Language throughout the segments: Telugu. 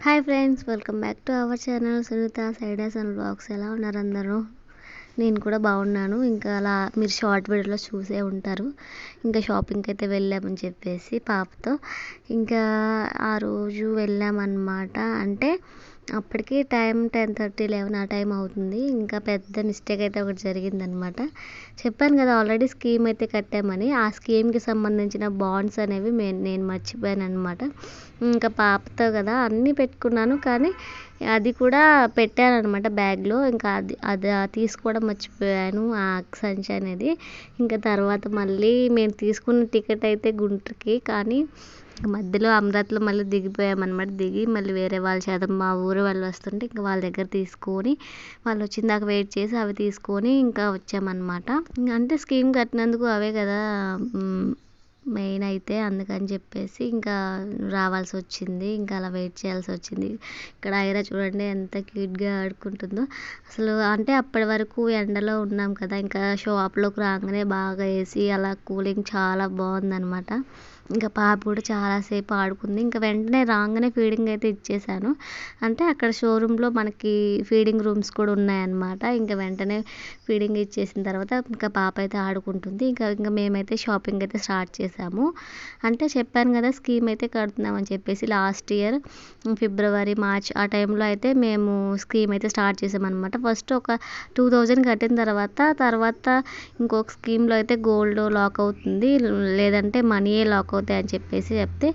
Hi friends welcome back to our channel Sunitha ideas and blogs ఎలా ఉన్నారు అందరూ? నేను కూడా బాగున్నాను. ఇంకా అలా మీరు షార్ట్ వీడియోలో చూసే ఉంటారు. ఇంకా షాపింగ్కి అయితే వెళ్ళామని చెప్పేసి పాపతో. ఇంకా ఆ రోజు వెళ్ళామన్నమాట. అంటే అప్పటికి టైం టెన్ థర్టీ లెవెన్ ఆ టైం అవుతుంది. ఇంకా పెద్ద మిస్టేక్ అయితే ఒకటి జరిగిందనమాట. చెప్పాను కదా ఆల్రెడీ స్కీమ్ అయితే కట్టామని. ఆ స్కీమ్కి సంబంధించిన బాండ్స్ అనేవి నేను మర్చిపోయాను అనమాట ఇంకా పాపతో కదా అన్నీ పెట్టుకున్నాను. కానీ అది కూడా పెట్టాను అనమాట బ్యాగ్లో. ఇంకా అది అది తీసుకోవడం మర్చిపోయాను ఆ సంచి అనేది. ఇంకా తర్వాత మళ్ళీ మేము తీసుకున్న టికెట్ అయితే గుంటూరుకి కానీ మధ్యలో అమరావతిలో మళ్ళీ దిగిపోయామన్నమాట. దిగి మళ్ళీ వేరే వాళ్ళ చేత మా ఊరు వాళ్ళు వస్తుంటే ఇంకా వాళ్ళ దగ్గర తీసుకొని వాళ్ళు వచ్చిన దాకా వెయిట్ చేసి అవి తీసుకొని ఇంకా వచ్చామన్నమాట. అంటే స్కీమ్ కట్టినందుకు అవే కదా మెయిన్ అయితే అందుకని చెప్పేసి ఇంకా రావాల్సి వచ్చింది ఇంకా అలా వెయిట్ చేయాల్సి వచ్చింది ఇక్కడ ఐరా చూడండి ఎంత క్యూట్గా ఆడుకుంటుందో. అసలు అంటే అప్పటి వరకు ఎండలో ఉన్నాం కదా. ఇంకా షాప్లోకి రాగానే బాగా వేసి అలా కూలింగ్ చాలా బాగుందన్నమాట. ఇంకా పాప కూడా చాలాసేపు ఆడుకుంది. ఇంకా వెంటనే రాగానే ఫీడింగ్ అయితే ఇచ్చేసాను. అంటే అక్కడ షోరూంలో మనకి ఫీడింగ్ రూమ్స్ కూడా ఉన్నాయన్నమాట. ఇంకా వెంటనే ఫీడింగ్ ఇచ్చేసిన తర్వాత ఇంకా పాప అయితే ఆడుకుంటుంది. ఇంకా ఇంకా మేమైతే షాపింగ్ అయితే స్టార్ట్ చేసాము. అంటే చెప్పాను కదా స్కీమ్ అయితే కడుతున్నామని చెప్పేసి లాస్ట్ ఇయర్ ఫిబ్రవరి మార్చ్ ఆ టైంలో అయితే మేము స్కీమ్ అయితే స్టార్ట్ చేసామన్నమాట. ఫస్ట్ ఒక టూ థౌజండ్ కట్టిన తర్వాత తర్వాత ఇంకొక స్కీమ్లో అయితే గోల్డ్ లాక్ అవుతుంది. లేదంటే మనీయే లాక్ అవుతుంది అవుతాయి అని చెప్పేసి చెప్తే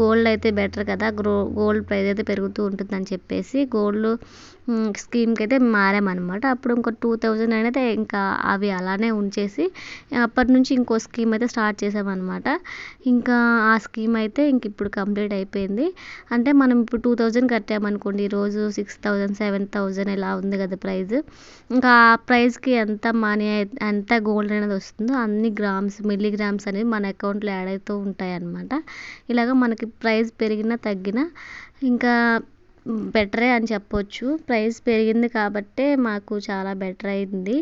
గోల్డ్ అయితే బెటర్ కదా గ్రో గోల్డ్ ప్రైస్ అయితే పెరుగుతూ ఉంటుందని చెప్పేసి గోల్డ్ స్కీమ్కి అయితే మారామన్నమాట. అప్పుడు ఇంకో టూ థౌజండ్ అనేది ఇంకా అవి అలానే ఉంచేసి అప్పటి నుంచి ఇంకో స్కీమ్ అయితే స్టార్ట్ చేసామన్నమాట. ఇంకా ఆ స్కీమ్ అయితే ఇంక ఇప్పుడు కంప్లీట్ అయిపోయింది. అంటే మనం ఇప్పుడు టూ థౌజండ్ కట్టామనుకోండి రోజు సిక్స్ థౌజండ్ సెవెన్ థౌజండ్ ఇలా ఉంది కదా ప్రైస్ ఇంకా ఆ ప్రైస్కి ఎంత మనీ ఎంత గోల్డ్ అనేది వస్తుందో అన్ని గ్రామ్స్ మిల్లీ గ్రామ్స్ అనేవి మన అకౌంట్లో యాడ్ అవుతూ ఉంటాయి అన్నమాట ఇలాగ మనకి ప్రైస్ పెరిగినా తగ్గినా ఇంకా బెటరే అని చెప్పొచ్చు. ప్రైస్ పెరిగింది కాబట్టే మాకు చాలా బెటర్ అయింది.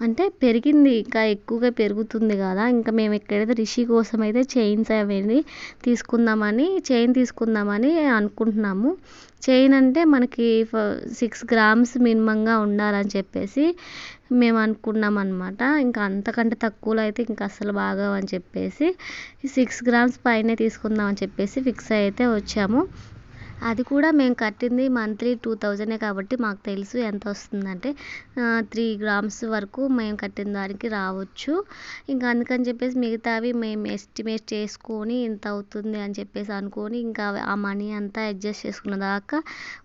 అంటే పెరిగింది ఇంకా ఎక్కువగా పెరుగుతుంది కదా. ఇంకా మేము ఎక్కడైతే రిషి కోసం అయితే చైన్స్ అవన్నీ తీసుకుందామని చైన్ తీసుకుందామని అనుకుంటున్నాము. చైన్ అంటే మనకి సిక్స్ గ్రామ్స్ మినిమంగా ఉండాలని చెప్పేసి మేము అనుకున్నాం అనమాట ఇంకా అంతకంటే తక్కువలో అయితే ఇంకా అసలు అని చెప్పేసి సిక్స్ గ్రామ్స్ పైనే తీసుకుందాం అని చెప్పేసి ఫిక్స్ అయితే వచ్చాము. అది కూడా మేము కట్టింది మంత్లీ టూ థౌజండే కాబట్టి మాకు తెలుసు ఎంత వస్తుందంటే త్రీ గ్రామ్స్ వరకు మేము కట్టిన దానికి రావచ్చు. ఇంకా అందుకని చెప్పేసి మిగతావి మేము ఎస్టిమేట్ చేసుకొని ఇంత అవుతుంది అని చెప్పేసి అనుకొని ఇంకా ఆ మనీ అంతా అడ్జస్ట్ చేసుకున్న దాకా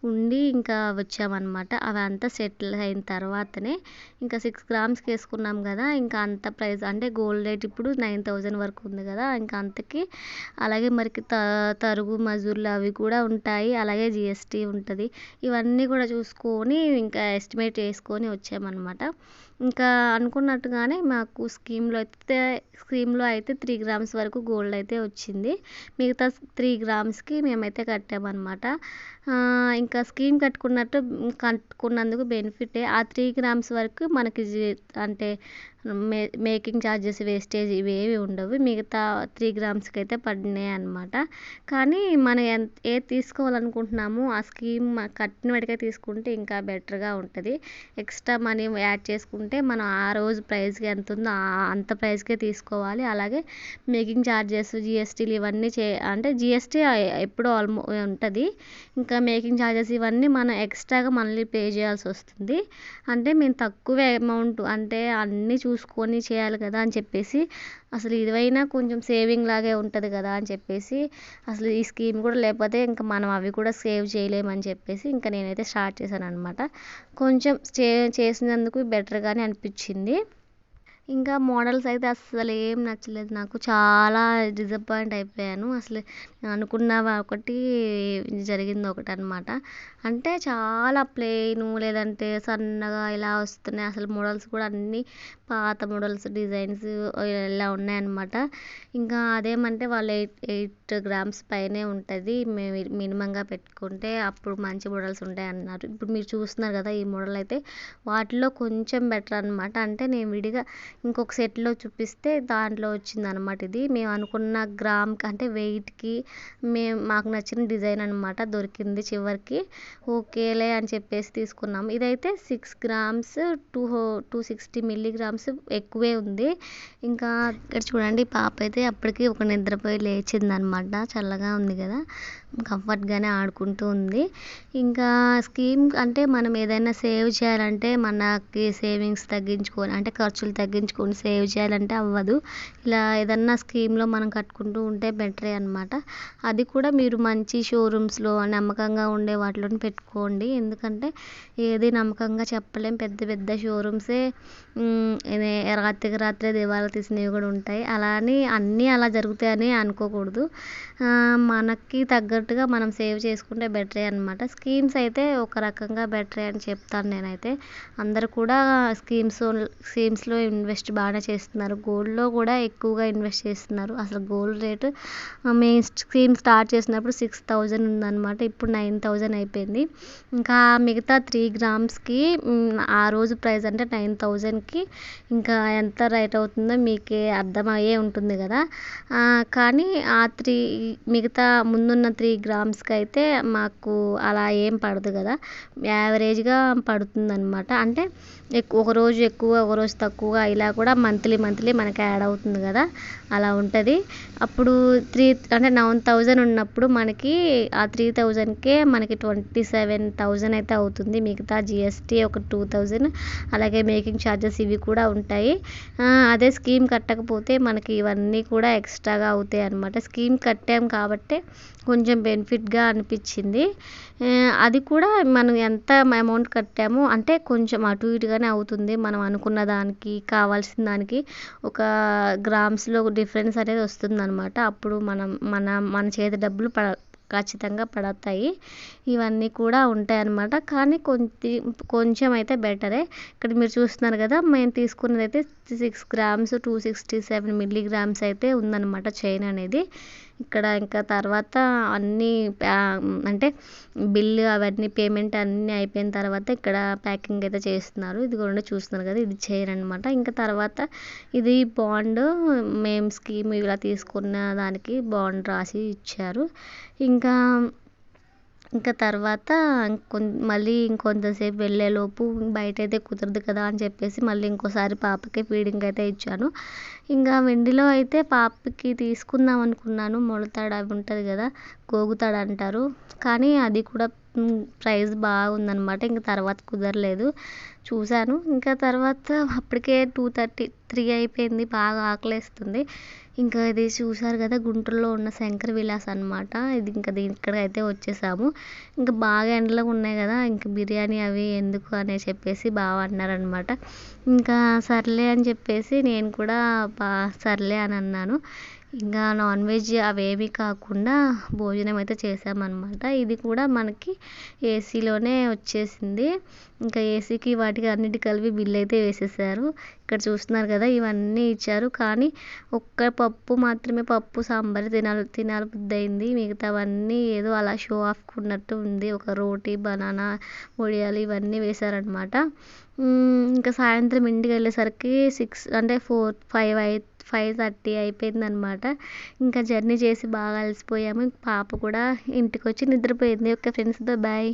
ఉండి ఇంకా వచ్చామన్నమాట. అవి అంతా సెటిల్ అయిన తర్వాతనే ఇంకా సిక్స్ గ్రామ్స్కి వేసుకున్నాం కదా ఇంకా అంత ప్రైస్ అంటే గోల్డ్ రేట్ ఇప్పుడు నైన్ థౌజండ్ వరకు ఉంది కదా ఇంకా అంతకి అలాగే మరికి త తరుగు మజూర్లు అవి కూడా ఉంటాయి. అలాగే జిఎస్టీ ఉంటుంది. ఇవన్నీ కూడా చూసుకొని ఇంకా ఎస్టిమేట్ చేసుకొని వచ్చామన్నమాట. ఇంకా అనుకున్నట్టుగానే మాకు స్కీమ్లో అయితే స్కీమ్లో అయితే త్రీ గ్రామ్స్ వరకు గోల్డ్ అయితే వచ్చింది. మిగతా త్రీ గ్రామ్స్కి మేమైతే కట్టామన్నమాట. ఇంకా స్కీమ్ కట్టుకున్నట్టు కట్టుకున్నందుకు బెనిఫిటే ఆ త్రీ గ్రామ్స్ వరకు మనకి అంటే మే మేకింగ్ ఛార్జెస్ వేస్టేజ్ ఇవేవి ఉండవు. మిగతా త్రీ గ్రామ్స్కి అయితే పడినాయి అనమాట కానీ మనం ఎంత ఏది తీసుకోవాలనుకుంటున్నామో ఆ స్కీమ్ కట్టిన వాటికే తీసుకుంటే ఇంకా బెటర్గా ఉంటుంది. ఎక్స్ట్రా మనీ యాడ్ చేసుకుంటే మనం ఆ రోజు ప్రైస్కి ఎంత ఉందో అంత ప్రైస్కే తీసుకోవాలి. అలాగే మేకింగ్ ఛార్జెస్ జిఎస్టీలు ఇవన్నీ చే అంటే జిఎస్టీ ఎప్పుడూ ఆల్మో ఉంటుంది. ఇంకా మేకింగ్ ఛార్జెస్ ఇవన్నీ మనం ఎక్స్ట్రాగా మళ్ళీ పే చేయాల్సి వస్తుంది. అంటే మేము తక్కువ అమౌంట్ అంటే అన్నీ చూసుకొని చేయాలి కదా అని చెప్పేసి అసలు ఇదివైనా కొంచెం సేవింగ్ లాగే ఉంటుంది కదా అని చెప్పేసి అసలు ఈ స్కీమ్ కూడా లేకపోతే ఇంకా మనం అవి కూడా సేవ్ చేయలేమని చెప్పేసి ఇంకా నేనైతే స్టార్ట్ చేశాను అనమాట కొంచెం చే చేసినందుకు బెటర్గానే అనిపించింది. ఇంకా మోడల్స్ అయితే అస్సలు ఏం నచ్చలేదు. నాకు చాలా డిసప్పాయింట్ అయిపోయాను. అసలు అనుకున్న ఒకటి జరిగింది ఒకటి అనమాట అంటే చాలా ప్లెయిన్ లేదంటే సన్నగా ఇలా వస్తున్నాయి. అసలు మోడల్స్ కూడా అన్నీ పాత మోడల్స్ డిజైన్స్ ఇలా ఉన్నాయన్నమాట. ఇంకా అదేమంటే వాళ్ళు ఎయిట్ ఎయిట్ గ్రామ్స్ పైనే ఉంటుంది. మేము మినిమంగా పెట్టుకుంటే అప్పుడు మంచి మోడల్స్ ఉంటాయి అన్నారు ఇప్పుడు మీరు చూస్తున్నారు కదా ఈ మోడల్ అయితే వాటిలో కొంచెం బెటర్ అనమాట అంటే నేను విడిగా ఇంకొక సెట్లో చూపిస్తే దాంట్లో వచ్చిందనమాట ఇది. మేము అనుకున్న గ్రామ్కి అంటే వెయిట్కి మేము మాకు నచ్చిన డిజైన్ అనమాట దొరికింది చివరికి. ఓకేలే అని చెప్పేసి తీసుకున్నాము. ఇదైతే six grams two two sixty milligrams ఎక్కువే ఉంది. ఇంకా ఇక్కడ చూడండి పాప అయితే అప్పటికి ఒక నిద్రపోయి లేచిందనమాట చల్లగా ఉంది కదా. కంఫర్ట్గానే ఆడుకుంటూ ఉంది. ఇంకా స్కీమ్ అంటే మనం ఏదైనా సేవ్ చేయాలంటే మనకి సేవింగ్స్ తగ్గించుకొని అంటే ఖర్చులు తగ్గించుకొని సేవ్ చేయాలంటే అవ్వదు. ఇలా ఏదన్నా స్కీమ్లో మనం కట్టుకుంటూ ఉంటే బెటరే అనమాట అది కూడా మీరు మంచి షోరూమ్స్లో నమ్మకంగా ఉండే వాటిలో పెట్టుకోండి. ఎందుకంటే ఏది నమ్మకంగా చెప్పలేం. పెద్ద పెద్ద షోరూమ్సే రాత్రికి రాత్రే దివాలా తీసినవి కూడా ఉంటాయి. అలా అని అన్నీ అలా జరుగుతాయని అనుకోకూడదు. మనకి తగ్గట్టుగా మనం సేవ్ చేసుకుంటే బెటరే అనమాట స్కీమ్స్ అయితే ఒక రకంగా బెటరే అని చెప్తాను నేనైతే. అందరు కూడా స్కీమ్స్ స్కీమ్స్లో ఇన్వెస్ట్ బాగానే చేస్తున్నారు. గోల్డ్లో కూడా ఎక్కువగా ఇన్వెస్ట్ చేస్తున్నారు. అసలు గోల్డ్ రేటు మేము స్కీమ్ స్టార్ట్ చేసినప్పుడు సిక్స్ థౌజండ్ ఉందన్నమాట. ఇప్పుడు నైన్ థౌజండ్ అయిపోయింది. ఇంకా మిగతా త్రీ గ్రామ్స్కి ఆ రోజు ప్రైస్ అంటే నైన్ థౌజండ్కి ఇంకా ఎంత రేట్ అవుతుందో మీకే అర్థమయ్యే ఉంటుంది కదా. కానీ ఆ త్రీ మిగతా ముందున్న త్రీ గ్రామ్స్కి అయితే మాకు అలా ఏం పడదు కదా. యావరేజ్గా పడుతుంది అనమాట అంటే ఎక్కువ ఒక రోజు ఎక్కువ ఒక రోజు తక్కువగా ఇలా కూడా మంత్లీ మంత్లీ మనకి యాడ్ అవుతుంది కదా అలా ఉంటుంది. అప్పుడు త్రీ అంటే నైన్ థౌజండ్ ఉన్నప్పుడు మనకి ఆ త్రీ థౌజండ్కే మనకి ట్వంటీ సెవెన్ థౌజండ్ అయితే అవుతుంది. మిగతా జిఎస్టీ ఒక టూ థౌజండ్ అలాగే మేకింగ్ ఛార్జెస్ ఇవి కూడా ఉంటాయి. అదే స్కీమ్ కట్టకపోతే మనకి ఇవన్నీ కూడా ఎక్స్ట్రాగా అవుతాయి అనమాట స్కీమ్ కట్టాం కాబట్టి కొంచెం బెనిఫిట్గా అనిపించింది. అది కూడా మనం ఎంత అమౌంట్ కట్టామో అంటే కొంచెం అటు ఇటుగానే అవుతుంది. మనం అనుకున్న దానికి కావాల్సిన దానికి ఒక గ్రామ్స్లో డిఫరెన్స్ అనేది వస్తుంది అనమాట అప్పుడు మనం మన మన చేతి డబ్బులు పడ ఖచ్చితంగా పడతాయి. ఇవన్నీ కూడా ఉంటాయి అన్నమాట కానీ కొంచెం కొంచెం అయితే బెటరే. ఇక్కడ మీరు చూస్తున్నారు కదా మేము తీసుకున్నది అయితే six grams two sixty seven milligrams అయితే ఉందన్నమాట చైన్ అనేది. ఇక్కడ ఇంకా తర్వాత అన్నీ అంటే బిల్లు అవన్నీ పేమెంట్ అన్నీ అయిపోయిన తర్వాత ఇక్కడ ప్యాకింగ్ అయితే చేస్తున్నారు. ఇదిగోండి చూస్తున్నారు కదా ఇది చైన్ అనమాట ఇంకా తర్వాత ఇది బాండ్ మేము స్కీమ్ ఇలా తీసుకున్న దానికి బాండ్ రాసి ఇచ్చారు. ఇంకా ఇంకా తర్వాత మళ్ళీ ఇంకొంతసేపు వెళ్ళేలోపు బయట అయితే కుదరదు కదా అని చెప్పేసి మళ్ళీ ఇంకోసారి పాపకి ఫీడింగ్ అయితే ఇచ్చాను. ఇంకా వెండిలో అయితే పాపకి తీసుకుందాం అనుకున్నాను. మొలతాడు అవి ఉంటుంది కదా గోగుతాడు అంటారు. కానీ అది కూడా ప్రైస్ బాగుందనమాట ఇంకా తర్వాత కుదరలేదు. చూశాను. ఇంకా తర్వాత అప్పటికే టూ థర్టీ త్రీ అయిపోయింది. బాగా ఆకలేస్తుంది. ఇంకా ఇది చూశారు కదా గుంటూరులో ఉన్న శంకర్ విలాస్ అనమాట ఇది ఇంకా దీని ఇక్కడికైతే వచ్చేసాము. ఇంకా బాగా ఎండలో ఉన్నాయి కదా ఇంకా బిర్యానీ అవి ఎందుకు అని చెప్పేసి బాగా అన్నారనమాట ఇంకా సర్లే అని చెప్పేసి నేను కూడా బా సర్లే అని అన్నాను. ఇంకా నాన్ వెజ్ అవేవి కాకుండా భోజనం అయితే చేసామన్నమాట. ఇది కూడా మనకి ఏసీలోనే వచ్చేసింది. ఇంకా ఏసీకి వాటికి అన్నిటి కలిపి బిల్ అయితే వేసేసారు. ఇక్కడ చూస్తున్నారు కదా ఇవన్నీ ఇచ్చారు. కానీ ఒక్క పప్పు మాత్రమే పప్పు సాంబార్ తినాలి తినాలి బుద్ధి అయింది మిగతావన్నీ ఏదో అలా షో ఆఫ్ ఉన్నట్టు ఉంది. ఒక రోటీ బనానా వడియాలు ఇవన్నీ వేశారనమాట ఇంకా సాయంత్రం ఇంటికి వెళ్ళేసరికి సిక్స్ అంటే ఫోర్ ఫైవ్ అయి ఫైవ్ థర్టీ అయిపోయింది అనమాట ఇంకా జర్నీ చేసి బాగా అలసిపోయాము. పాప కూడా ఇంటికి వచ్చి నిద్రపోయింది. Okay friends bye.